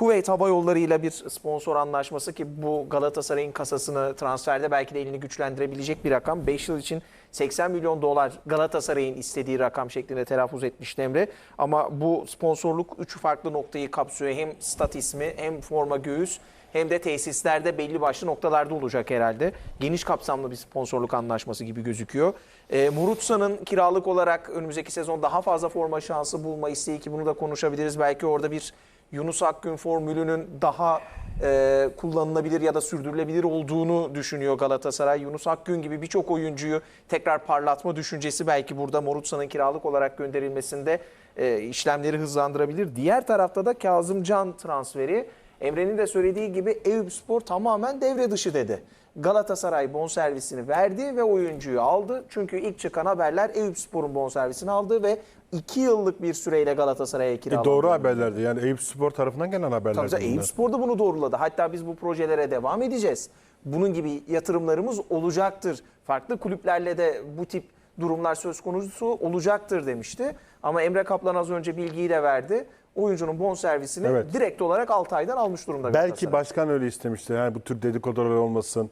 Kuveyt Hava Yolları ile bir sponsor anlaşması ki bu Galatasaray'ın kasasını transferde belki de elini güçlendirebilecek bir rakam. 5 yıl için 80 milyon dolar Galatasaray'ın istediği rakam şeklinde telaffuz etmişti Emre. Ama bu sponsorluk 3 farklı noktayı kapsıyor. Hem stat ismi hem forma göğüs hem de tesislerde belli başlı noktalarda olacak herhalde. Geniş kapsamlı bir sponsorluk anlaşması gibi gözüküyor. E, Murutsa'nın kiralık olarak önümüzdeki sezon daha fazla forma şansı bulma isteği ki bunu da konuşabiliriz. Belki orada bir Yunus Akgün formülünün daha e, kullanılabilir ya da sürdürülebilir olduğunu düşünüyor Galatasaray. Yunus Akgün gibi birçok oyuncuyu tekrar parlatma düşüncesi belki burada Morutsa'nın kiralık olarak gönderilmesinde e, işlemleri hızlandırabilir. Diğer tarafta da Kazımcan transferi Emre'nin de söylediği gibi Eyüpspor tamamen devre dışı dedi. Galatasaray bonservisini verdi ve oyuncuyu aldı. Çünkü ilk çıkan haberler Eyüpspor'un bonservisini aldı ve 2 yıllık bir süreyle Galatasaray'a E, kiralandı. doğru haberlerdi. Yani Eyüp Spor tarafından gelen haberlerdi. Tabii. Eyüp Spor da bunu doğruladı. Hatta biz bu projelere devam edeceğiz. Bunun gibi yatırımlarımız olacaktır. Farklı kulüplerle de bu tip durumlar söz konusu olacaktır demişti. Ama Emre Kaplan az önce bilgiyi de verdi. Oyuncunun bonservisini Evet. direkt olarak 6 aydan almış durumda. Belki başkan öyle istemişti. Yani bu tür dedikodular olmasın.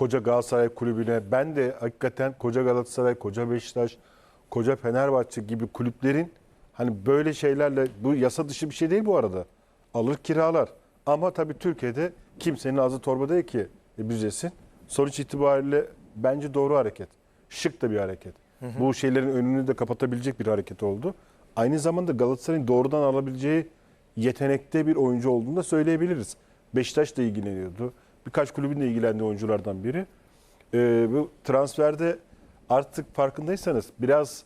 Koca Galatasaray kulübüne ben de hakikaten koca Galatasaray, koca Beşiktaş, koca Fenerbahçe gibi kulüplerin hani böyle şeylerle bu yasa dışı bir şey değil bu arada. Alır kiralar. Ama tabii Türkiye'de kimsenin ağzı torba değil ki e, büzesin. Sonuç itibariyle bence doğru hareket. Şık da bir hareket. Bu şeylerin önünü de kapatabilecek bir hareket oldu. Aynı zamanda Galatasaray'ın doğrudan alabileceği yetenekte bir oyuncu olduğunu da söyleyebiliriz. Beşiktaş da ilgileniyordu. Birkaç kulübün de ilgilendiği oyunculardan biri. Ee, bu transferde artık farkındaysanız biraz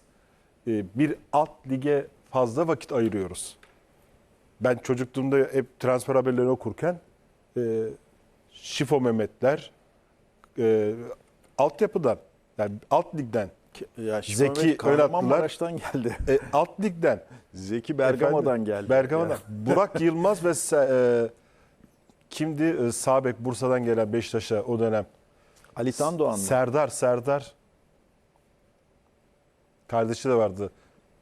e, bir alt lige fazla vakit ayırıyoruz. Ben çocukluğumda hep transfer haberlerini okurken e, Şifo Mehmetler e, altyapıdan yani alt ligden Ya şimdi Zeki Kahramanmaraş'tan geldi. e, alt ligden Zeki Bergama'dan Efendim, geldi. Bergama'dan. Ya. Burak Yılmaz ve e, kimdi? E, Sabek Bursa'dan gelen Beşiktaş'a o dönem. Ali Tandoğan mı? Serdar, Serdar. Kardeşi de vardı.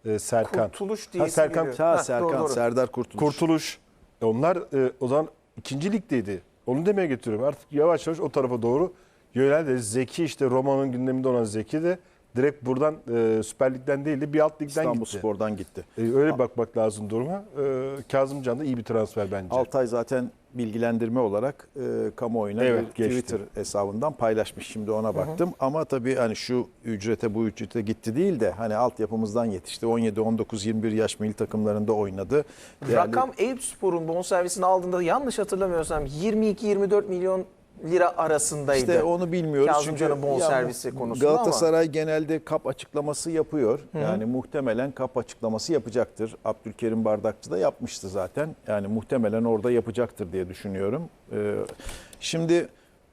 E, Serkan. Kurtuluş diye Ha, Serkan geliyor. Ha, Serkan, doğru, doğru. Serdar Kurtuluş. Kurtuluş. E, onlar e, o zaman ikinci ligdeydi. Onu demeye getiriyorum. Artık yavaş yavaş o tarafa doğru yöneldi. Zeki işte Roma'nın gündeminde olan Zeki de direkt buradan e, Süper Lig'den değil de bir alt ligden İstanbul gitti. Spor'dan gitti. E, öyle bakmak lazım duruma. E, Kazımcan da iyi bir transfer bence. Altay zaten bilgilendirme olarak e, kamuoyuna Evet, bir geçti. Twitter hesabından paylaşmış. Şimdi ona baktım. Ama tabii hani şu ücrete bu ücrete gitti değil de hani altyapımızdan yetişti. 17, 19, 21 yaş milli takımlarında oynadı. Değerli- Rakam Eyüpspor'un bonservisini aldığında yanlış hatırlamıyorsam 22-24 milyon lira arasındaydı. İşte onu bilmiyoruz. Kazımcan'ın çünkü bonservisi konusunda ama- Galatasaray genelde kap açıklaması yapıyor. Yani muhtemelen kap açıklaması yapacaktır. Abdülkerim Bardakçı da yapmıştı zaten. Yani muhtemelen orada yapacaktır diye düşünüyorum. Ee, şimdi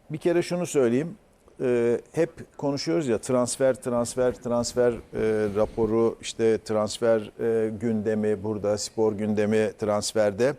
bir kere şunu söyleyeyim. Ee, hep konuşuyoruz ya transfer transfer transfer e, raporu işte transfer e, gündemi burada spor gündemi transferde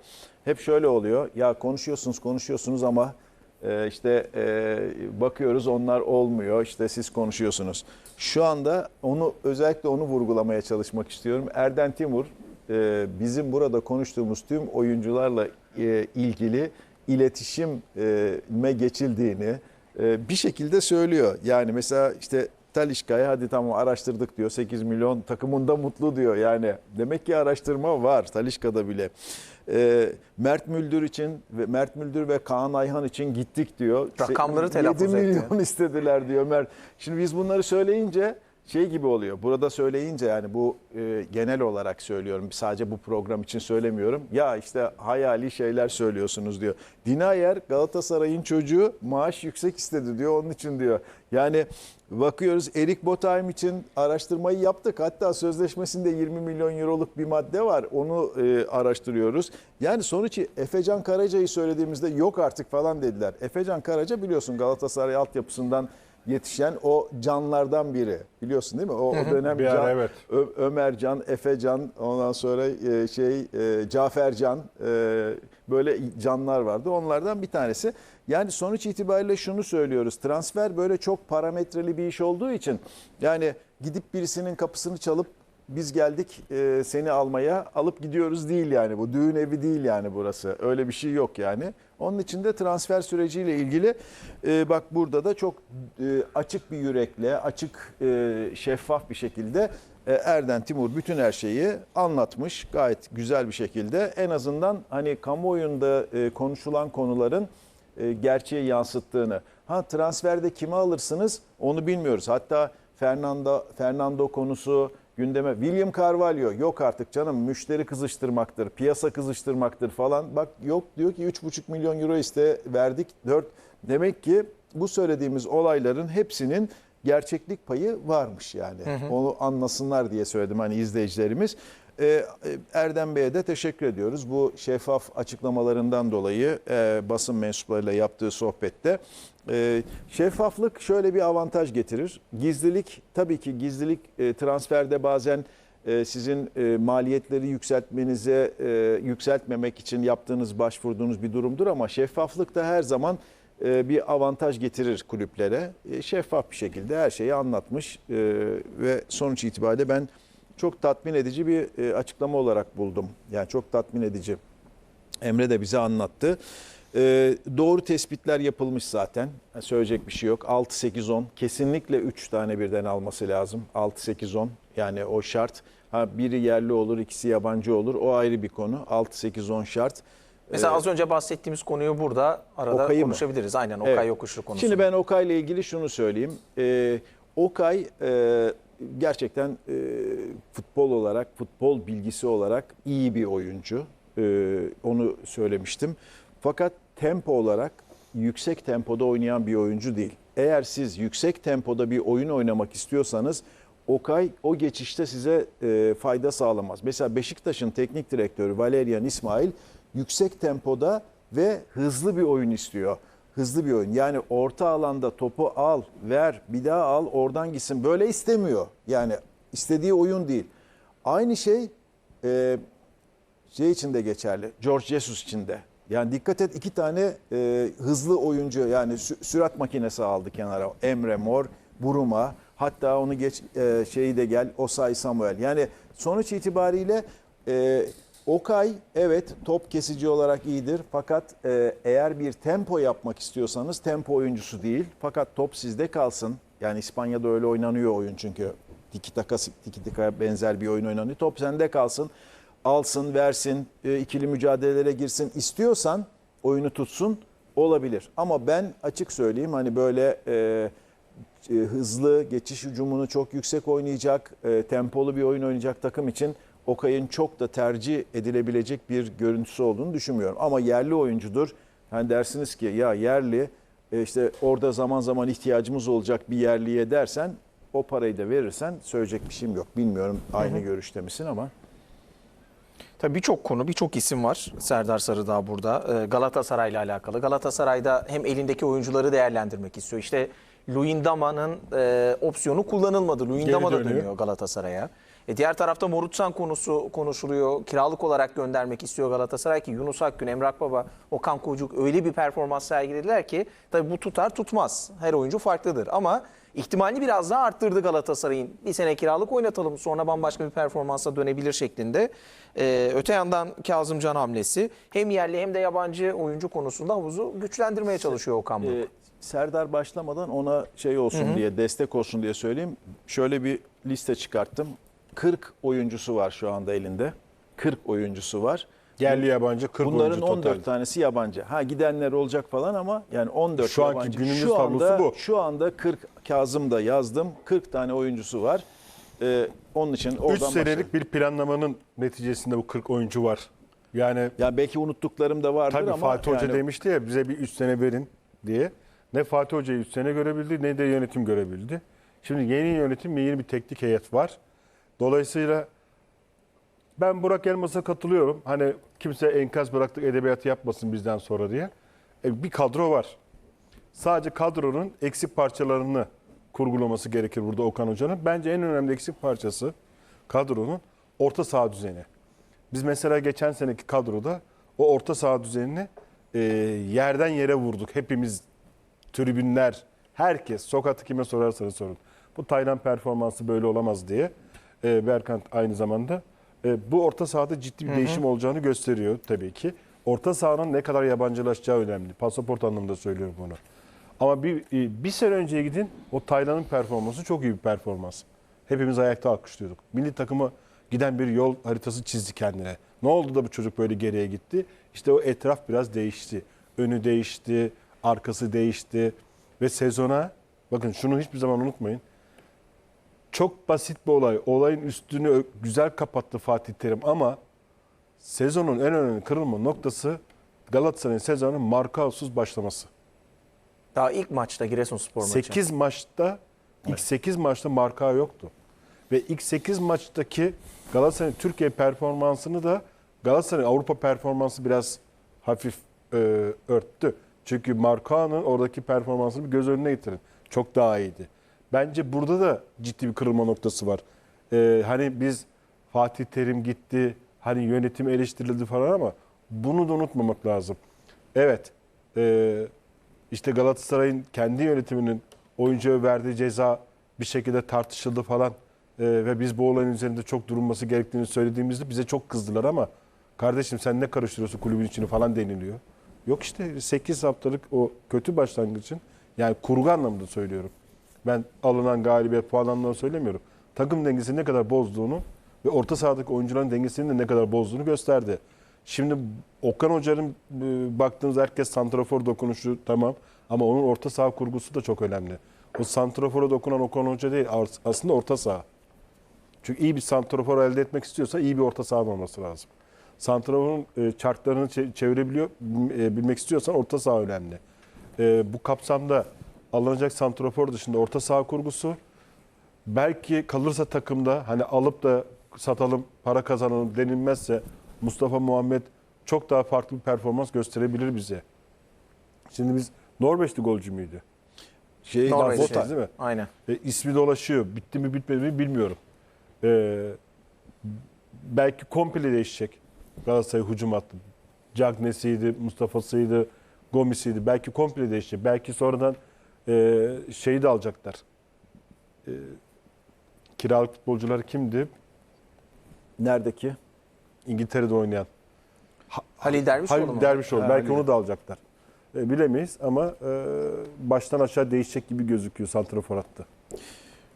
hep şöyle oluyor ya konuşuyorsunuz konuşuyorsunuz ama ee, işte e, bakıyoruz onlar olmuyor işte siz konuşuyorsunuz. Şu anda onu özellikle onu vurgulamaya çalışmak istiyorum. Erden Timur e, bizim burada konuştuğumuz tüm oyuncularla e, ilgili iletişime geçildiğini e, bir şekilde söylüyor. Yani mesela işte Talişka'ya hadi tamam araştırdık diyor. 8 milyon takımında mutlu diyor. Yani demek ki araştırma var Talişka'da bile. Ee, Mert Müldür için ve Mert Müldür ve Kaan Ayhan için gittik diyor. Rakamları telaffuz 7 etti. milyon istediler diyor Mert. Şimdi biz bunları söyleyince şey gibi oluyor. Burada söyleyince yani bu e, genel olarak söylüyorum. Sadece bu program için söylemiyorum. Ya işte hayali şeyler söylüyorsunuz diyor. Dinayer Galatasaray'ın çocuğu maaş yüksek istedi diyor. Onun için diyor. Yani bakıyoruz Erik Botheim için araştırmayı yaptık. Hatta sözleşmesinde 20 milyon euroluk bir madde var. Onu e, araştırıyoruz. Yani sonuç Efecan Karaca'yı söylediğimizde yok artık falan dediler. Efecan Karaca biliyorsun Galatasaray altyapısından yetişen o canlardan biri. Biliyorsun değil mi? O, o dönem Bir ara Can- evet. Ö- Ömercan, Efecan, ondan sonra e, şey e, Cafercan e, böyle canlar vardı. Onlardan bir tanesi. Yani sonuç itibariyle şunu söylüyoruz. Transfer böyle çok parametreli bir iş olduğu için yani gidip birisinin kapısını çalıp biz geldik e, seni almaya alıp gidiyoruz değil yani bu düğün evi değil yani burası öyle bir şey yok yani. Onun için de transfer süreciyle ilgili e, bak burada da çok e, açık bir yürekle açık e, şeffaf bir şekilde e, Erden Timur bütün her şeyi anlatmış gayet güzel bir şekilde en azından hani kamuoyunda e, konuşulan konuların e, gerçeği yansıttığını. Ha transferde kimi alırsınız onu bilmiyoruz. Hatta Fernando Fernando konusu gündeme William Carvalho yok artık canım müşteri kızıştırmaktır, piyasa kızıştırmaktır falan. Bak yok diyor ki 3,5 milyon euro iste verdik 4. Demek ki bu söylediğimiz olayların hepsinin gerçeklik payı varmış yani. Onu anlasınlar diye söyledim hani izleyicilerimiz. Ee, Erdem Bey'e de teşekkür ediyoruz. Bu şeffaf açıklamalarından dolayı e, basın mensuplarıyla yaptığı sohbette. E, şeffaflık şöyle bir avantaj getirir. Gizlilik tabii ki gizlilik e, transferde bazen e, sizin e, maliyetleri yükseltmenize e, yükseltmemek için yaptığınız başvurduğunuz bir durumdur ama şeffaflık da her zaman e, bir avantaj getirir kulüplere. E, Şeffaf bir şekilde her şeyi anlatmış e, ve sonuç itibariyle ben çok tatmin edici bir e, açıklama olarak buldum. Yani çok tatmin edici. Emre de bize anlattı. E, doğru tespitler yapılmış zaten. Yani söyleyecek bir şey yok. 6-8-10 kesinlikle 3 tane birden alması lazım. 6-8-10 yani o şart. Ha, biri yerli olur, ikisi yabancı olur. O ayrı bir konu. 6-8-10 şart. Mesela Ee, az önce bahsettiğimiz konuyu burada arada Okay'ı mı? konuşabiliriz. Aynen Okay Evet. Yokuşlu konusu. Şimdi ben Okay ile ilgili şunu söyleyeyim. Ee, Okay e, gerçekten e, futbol olarak, futbol bilgisi olarak iyi bir oyuncu. Ee, onu söylemiştim. Fakat tempo olarak yüksek tempoda oynayan bir oyuncu değil. Eğer siz yüksek tempoda bir oyun oynamak istiyorsanız Okay o geçişte size e, fayda sağlamaz. Mesela Beşiktaş'ın teknik direktörü Valerian İsmail yüksek tempoda ve hızlı bir oyun istiyor. Hızlı bir oyun. Yani orta alanda topu al, ver, bir daha al, oradan gitsin. Böyle istemiyor. Yani istediği oyun değil. Aynı şey e, şey için de geçerli. George Jesus için de. Yani dikkat et iki tane e, hızlı oyuncu yani sü- sürat makinesi aldı kenara. Emre Mor, Buruma hatta onu geç e, şeyi de gel Osay Samuel. Yani sonuç itibariyle e, Okay evet top kesici olarak iyidir fakat e, eğer bir tempo yapmak istiyorsanız tempo oyuncusu değil. Fakat top sizde kalsın. Yani İspanya'da öyle oynanıyor oyun çünkü. Tiki taka tiki taka benzer bir oyun oynanıyor. Top sende kalsın. Alsın, versin, e, ikili mücadelelere girsin istiyorsan oyunu tutsun olabilir. Ama ben açık söyleyeyim hani böyle e, e, hızlı geçiş hücumunu çok yüksek oynayacak, e, tempolu bir oyun oynayacak takım için Okay'ın çok da tercih edilebilecek bir görüntüsü olduğunu düşünmüyorum. Ama yerli oyuncudur. Hani dersiniz ki ya yerli e, işte orada zaman zaman ihtiyacımız olacak bir yerliye dersen o parayı da verirsen söyleyecek bir şeyim yok. Bilmiyorum aynı görüşte misin ama. Tabii birçok konu, birçok isim var Serdar Sarıdağ burada. Ee, Galatasaray'la alakalı. Galatasaray'da hem elindeki oyuncuları değerlendirmek istiyor. İşte Luyendama'nın e, opsiyonu kullanılmadı. Luyendama da dönüyor Galatasaray'a. E, diğer tarafta Morutsan konusu konuşuluyor. Kiralık olarak göndermek istiyor Galatasaray ki Yunus Akgün, Emrah Baba, Okan Kocuk öyle bir performans sergilediler ki tabii bu tutar tutmaz. Her oyuncu farklıdır ama ihtimalini biraz daha arttırdı Galatasaray'ın. Bir sene kiralık oynatalım sonra bambaşka bir performansa dönebilir şeklinde. Ee, öte yandan Kazımcan hamlesi hem yerli hem de yabancı oyuncu konusunda havuzu güçlendirmeye çalışıyor Okan Buruk. Ee, Serdar başlamadan ona şey olsun diye, destek olsun diye söyleyeyim. Şöyle bir liste çıkarttım. 40 oyuncusu var şu anda elinde. 40 oyuncusu var. Yerli yabancı 40 Bunların oyuncu 14 total. tanesi yabancı. Ha gidenler olacak falan ama yani 14 Şu anki yabancı. günümüz şu anda, tablosu bu. Şu anda 40 Kazım da yazdım. 40 tane oyuncusu var. Ee, onun için 3 oradan senelik başlayalım. bir planlamanın neticesinde bu 40 oyuncu var. Yani Ya belki unuttuklarım da vardır tabii ama Fatih Hoca yani demişti ya bize bir 3 sene verin diye. Ne Fatih Hoca'yı 3 sene görebildi ne de yönetim görebildi. Şimdi yeni yönetim ve yeni bir teknik heyet var. Dolayısıyla ben Burak Elmas'a katılıyorum. Hani kimse enkaz bıraktık edebiyatı yapmasın bizden sonra diye. E, bir kadro var. Sadece kadronun eksik parçalarını kurgulaması gerekir burada Okan Hoca'nın. Bence en önemli eksik parçası kadronun orta saha düzeni. Biz mesela geçen seneki kadroda o orta saha düzenini e, yerden yere vurduk. Hepimiz tribünler, herkes, sokakta kime sorarsanız sorun. Bu Taylan performansı böyle olamaz diye. E, Berkant aynı zamanda. E, bu orta sahada ciddi bir değişim olacağını gösteriyor tabii ki. Orta sahanın ne kadar yabancılaşacağı önemli. Pasaport anlamında söylüyorum bunu. Ama bir, e, bir sene önceye gidin o Taylan'ın performansı çok iyi bir performans. Hepimiz ayakta alkışlıyorduk. Milli takıma giden bir yol haritası çizdi kendine. Ne oldu da bu çocuk böyle geriye gitti? İşte o etraf biraz değişti. Önü değişti, arkası değişti ve sezona bakın şunu hiçbir zaman unutmayın. Çok basit bir olay. Olayın üstünü güzel kapattı Fatih Terim ama sezonun en önemli kırılma noktası Galatasaray'ın sezonun markaosuz başlaması. Daha ilk maçta Giresunspor maçı. 8 maçta ilk 8 maçta marka yoktu. Ve ilk 8 maçtaki Galatasaray'ın Türkiye performansını da Galatasaray'ın Avrupa performansı biraz hafif e, örttü. Çünkü Markao'nun oradaki performansını bir göz önüne getirin. Çok daha iyiydi. Bence burada da ciddi bir kırılma noktası var. E, hani biz Fatih Terim gitti, hani yönetim eleştirildi falan ama bunu da unutmamak lazım. Evet, e, işte Galatasaray'ın kendi yönetiminin oyuncuya verdiği ceza bir şekilde tartışıldı falan Ee, ve biz bu olayın üzerinde çok durulması gerektiğini söylediğimizde bize çok kızdılar ama kardeşim sen ne karıştırıyorsun kulübün içini falan deniliyor. Yok işte 8 haftalık o kötü başlangıcın yani kurgu anlamında söylüyorum. Ben alınan galibiyet puan anlamında söylemiyorum. Takım dengesini ne kadar bozduğunu ve orta sahadaki oyuncuların dengesini de ne kadar bozduğunu gösterdi. Şimdi Okan Hoca'nın e, baktığınız herkes santrafor dokunuşu tamam ama onun orta saha kurgusu da çok önemli. O santrafora dokunan Okan Hoca değil as- aslında orta saha. Çünkü iyi bir santrafor elde etmek istiyorsa iyi bir orta saha olması lazım. Santraforun e, çarklarını çe- çevirebiliyor e, bilmek istiyorsan orta saha önemli. Bu kapsamda alınacak santrafor dışında orta saha kurgusu belki kalırsa takımda hani alıp da satalım para kazanalım denilmezse Mustafa Muhammed çok daha farklı bir performans gösterebilir bize. Şimdi biz Norveçli golcü müydü? Şey, Norveç. Bota. değil mi? Aynen. E, ismi dolaşıyor. Bitti mi bitmedi mi bilmiyorum. E, belki komple değişecek Galatasaray hücum hattı. Cagney'siydi, Mustafa'sıydı, Gomis'iydi. Belki komple değişecek. Belki sonradan e, şeyi de alacaklar. E, kiralık futbolcular kimdi? Neredeki? İngiltere'de oynayan. Halil Dervişoğlu Halil mu? Dervişoğlu. Ha, Belki Halil. onu da alacaklar. E, bilemeyiz ama e, baştan aşağı değişecek gibi gözüküyor santrafor hattı.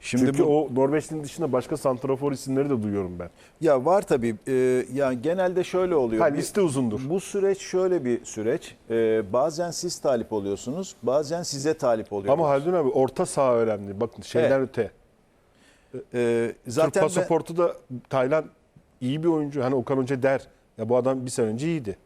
Şimdi Çünkü bu, o Norveç'in dışında başka santrafor isimleri de duyuyorum ben. ya var tabii. Ee, yani genelde şöyle oluyor. Ha, liste uzundur. Bu süreç şöyle bir süreç. Ee, bazen siz talip oluyorsunuz, bazen size talip oluyorlar. Ama Haldun abi orta saha önemli. Bakın şeyden öte. Ee, Türk zaten ben- pasaportu da Tayland iyi bir oyuncu. Hani Okan Hoca der. Ya bu adam bir sene önce iyiydi.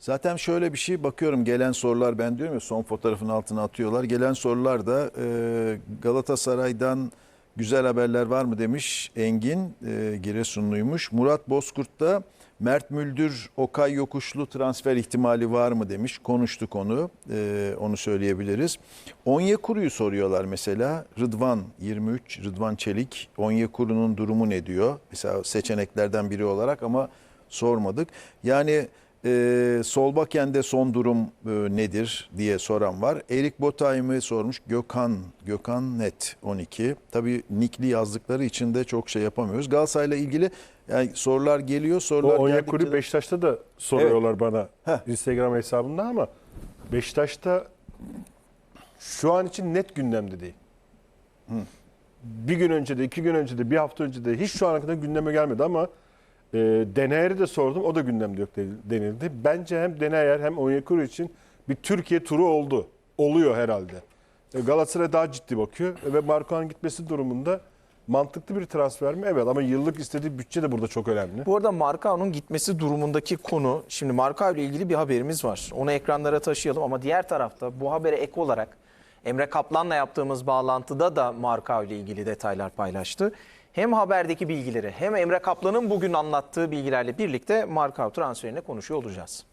Zaten şöyle bir şey bakıyorum gelen sorular ben diyorum ya son fotoğrafın altına atıyorlar. Gelen sorular da e, Galatasaray'dan güzel haberler var mı demiş Engin e, Giresunluymuş. Murat Bozkurt da Mert Müldür Okay Yokuşlu transfer ihtimali var mı demiş. Konuştuk onu. E, onu söyleyebiliriz. Onyekuru'yu soruyorlar mesela. Rıdvan 23 Rıdvan Çelik. Onyekuru'nun durumu ne diyor? Mesela seçeneklerden biri olarak ama sormadık. Yani ee, Solbaken'de son durum e, nedir diye soran var. Erik Botay'ımı sormuş. Gökhan, Gökhan Net 12. Tabii nickli yazdıkları için de çok şey yapamıyoruz. Galatasaray'la ilgili yani sorular geliyor. O Sorular Onyekuru geldikçe de- Beşiktaş'ta da soruyorlar bana Heh. Instagram hesabında ama Beşiktaş'ta şu an için net gündemde değil. Bir gün önce de, iki gün önce de, bir hafta önce de hiç şu ana kadar gündeme gelmedi ama e, Deneyer'i de sordum. O da gündemde yok de- denildi. Bence hem Deneyer hem Onyekuru için bir Türkiye turu oldu. Oluyor herhalde. E, Galatasaray daha ciddi bakıyor E, ve Marko'nun gitmesi durumunda mantıklı bir transfer mi? Evet ama yıllık istediği bütçe de burada çok önemli. Bu arada Markao'nun gitmesi durumundaki konu, şimdi Markao ile ilgili bir haberimiz var. Onu ekranlara taşıyalım ama diğer tarafta bu habere ek olarak Emre Kaplan'la yaptığımız bağlantıda da Markao ile ilgili detaylar paylaştı. Hem haberdeki bilgileri hem Emre Kaplan'ın bugün anlattığı bilgilerle birlikte Markao transferine konuşuyor olacağız.